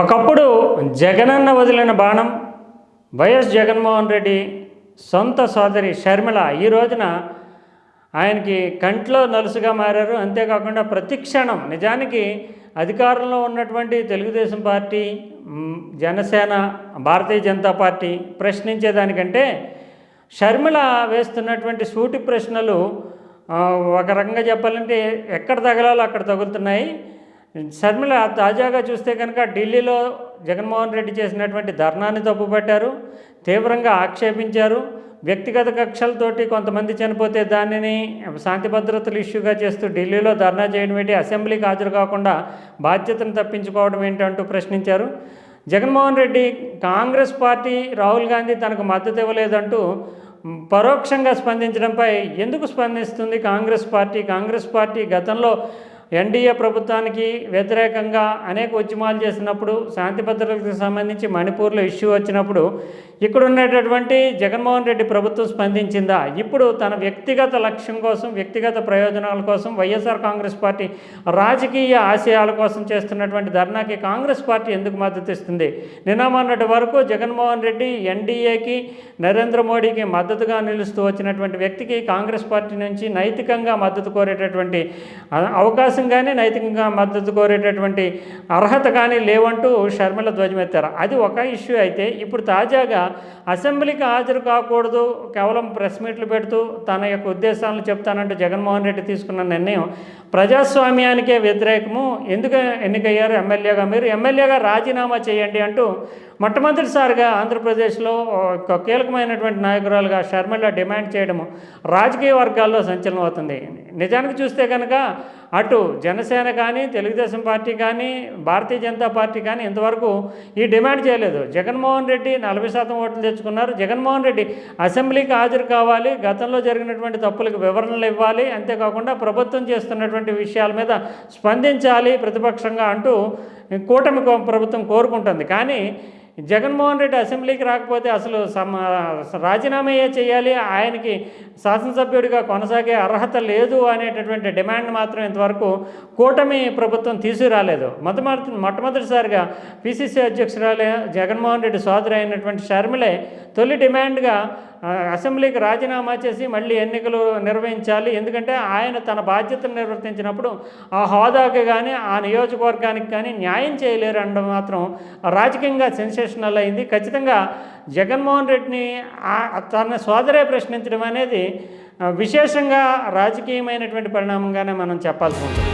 ఒకప్పుడు జగనన్న వదిలిన బాణం వైఎస్ జగన్మోహన్ రెడ్డి సొంత సోదరి షర్మిల ఈ రోజున ఆయనకి కంట్లో నలుసుగా మారారు. అంతేకాకుండా ప్రతి క్షణం నిజానికి అధికారంలో ఉన్నటువంటి తెలుగుదేశం పార్టీ జనసేన భారతీయ జనతా పార్టీ ప్రశ్నించేదానికంటే షర్మిల వేస్తున్నటువంటి సూటి ప్రశ్నలు ఒక రకంగా చెప్పాలంటే ఎక్కడ తగలాలో అక్కడ తగులుతున్నాయి. షర్మిల తాజాగా చూస్తే కనుక ఢిల్లీలో జగన్మోహన్ రెడ్డి చేసినటువంటి ధర్నాన్ని తప్పుపట్టారు తీవ్రంగా ఆక్షేపించారు. వ్యక్తిగత కక్షలతోటి కొంతమంది చనిపోతే దానిని శాంతి భద్రతలు ఇష్యూగా చేస్తూ ఢిల్లీలో ధర్నా చేయడం ఏంటి అసెంబ్లీకి హాజరు కాకుండా బాధ్యతను తప్పించుకోవడం ఏంటంటూ ప్రశ్నించారు. జగన్మోహన్ రెడ్డి కాంగ్రెస్ పార్టీ రాహుల్ గాంధీ తనకు మద్దతు ఇవ్వలేదంటూ పరోక్షంగా స్పందించడంపై ఎందుకు స్పందిస్తుంది కాంగ్రెస్ పార్టీ? కాంగ్రెస్ పార్టీ గతంలో ఎన్డీఏ ప్రభుత్వానికి వ్యతిరేకంగా అనేక ఉద్యమాలు చేసినప్పుడు శాంతి భద్రతలకు సంబంధించి మణిపూర్లో ఇష్యూ వచ్చినప్పుడు ఇక్కడ ఉన్నటువంటి జగన్మోహన్ రెడ్డి ప్రభుత్వం స్పందించిందా? ఇప్పుడు తన వ్యక్తిగత లక్ష్యం కోసం వ్యక్తిగత ప్రయోజనాల కోసం వైఎస్ఆర్ కాంగ్రెస్ పార్టీ రాజకీయ ఆశయాల కోసం చేస్తున్నటువంటి ధర్నాకి కాంగ్రెస్ పార్టీ ఎందుకు మద్దతు ఇస్తుంది? నిన్న వరకు జగన్మోహన్ రెడ్డి ఎన్డీఏకి నరేంద్ర మోడీకి మద్దతుగా నిలుస్తూ వచ్చినటువంటి వ్యక్తికి కాంగ్రెస్ పార్టీ నుంచి నైతికంగా మద్దతు కోరేటటువంటి అవకాశం అవకాశం కానీ నైతికంగా మద్దతు కోరేటటువంటి అర్హత కానీ లేవంటూ షర్మిల ధ్వజమెత్తారు అది ఒక ఇష్యూ అయితే ఇప్పుడు తాజాగా అసెంబ్లీకి హాజరు కాకూడదు కేవలం ప్రెస్ మీట్లు పెడుతూ తన యొక్క ఉద్దేశాలను చెప్తానంటూ జగన్మోహన్ రెడ్డి తీసుకున్న నిర్ణయం ప్రజాస్వామ్యానికే వ్యతిరేకము. ఎందుకు ఎన్నికయ్యారు? ఎమ్మెల్యేగా మీరు? ఎమ్మెల్యేగా రాజీనామా చేయండి అంటూ మొట్టమొదటిసారిగా ఆంధ్రప్రదేశ్లో ఒక కీలకమైనటువంటి నాయకురాలుగా షర్మిల డిమాండ్ చేయడము రాజకీయ వర్గాల్లో సంచలనం అవుతుంది నిజానికి చూస్తే కనుక అటు జనసేన కానీ తెలుగుదేశం పార్టీ కానీ భారతీయ జనతా పార్టీ కానీ ఇంతవరకు ఈ డిమాండ్ చేయలేదు. జగన్మోహన్ రెడ్డి నలభై శాతం ఓట్లు తెచ్చుకున్నారు. జగన్మోహన్ రెడ్డి అసెంబ్లీకి హాజరు కావాలి గతంలో జరిగినటువంటి తప్పులకు వివరణలు ఇవ్వాలి అంతేకాకుండా ప్రభుత్వం చేస్తున్నటువంటి విషయాల మీద స్పందించాలి ప్రతిపక్షంగా అంటూ కూటమి కో- ప్రభుత్వం కోరుకుంటుంది. కానీ జగన్మోహన్ రెడ్డి అసెంబ్లీకి రాకపోతే అసలు సమ రాజీనామా చేయాలి? ఆయనకి శాసనసభ్యుడిగా కొనసాగే అర్హత లేదు అనేటటువంటి డిమాండ్ మాత్రం ఇంతవరకు కూటమి ప్రభుత్వం తీసుకురాలేదు. మొట్టమొదటి మొట్టమొదటిసారిగా పిసిసి అధ్యక్షురాలే జగన్మోహన్ రెడ్డి సోదరి అయినటువంటి షర్మిలే తొలి డిమాండ్గా అసెంబ్లీకి రాజీనామా చేసి మళ్ళీ ఎన్నికలు నిర్వహించాలి. ఎందుకంటే ఆయన తన బాధ్యతను నిర్వర్తించినప్పుడు ఆ హోదాకి కానీ ఆ నియోజకవర్గానికి కానీ న్యాయం చేయలేరు అనడం మాత్రం రాజకీయంగా విశ్లేషణలు అయింది. ఖచ్చితంగా జగన్మోహన్ రెడ్డిని తన సోదరే ప్రశ్నించడం అనేది విశేషంగా రాజకీయమైనటువంటి పరిణామంగానే మనం చెప్పాల్సి ఉంటుంది.